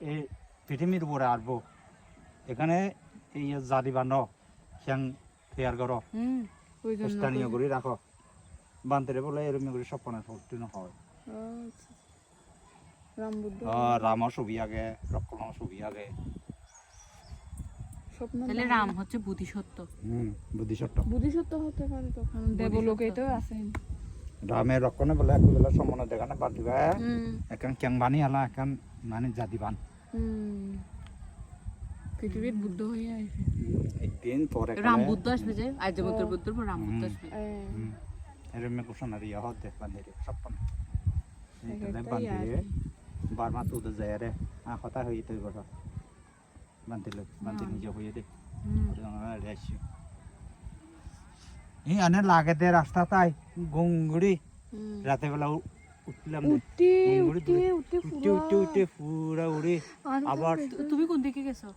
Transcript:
এই পৃথিবীর উপরে আসব এখানে এই জাতি বান্ধ সেং তৈয়ার করো স্থানীয় করে- রাখো বান্ধরে বলে এরকম করে হয় আচ্ছা। রাম বুদ্ধ। আহ, রামর ছবি আগে ছবি আগে। তাহলে রাম হচ্ছে বুদ্ধিসত্ত্ব। হুম বুদ্ধিসত্ত্ব। বুদ্ধিসত্ত্ব হতে পারে তখন দেবলোকেই তো আছেন রামের রক্ষণে বলে একবেলা সমনে দেখানে বাদ দিবা। হুম এখন কেং বানি আলা এখন মানে জাতি বান পৃথিবীর বুদ্ধ হয়ে আইছে একদিন পরে রাম বুদ্ধ আসবে যে আর্যবন্তর বুদ্ধর পর রাম বুদ্ধ আসবে। এ, এরম কুসন আর ইয়া হতে বান্ধরে সপন বান্ধরে আর বারমা তুদে যায় রে। আ কথা হই তৈ বড় বান্ধিলে বান্ধি নিজে হয়ে দে। এই আনে লাগে দে রাস্তা তাই গঙ্গুড়ি। রাতে বেলা উঠলাম উঠতে উঠতে উঠতে পুরা। উড়ে। আবার তুমি কোন দিকে গেছো?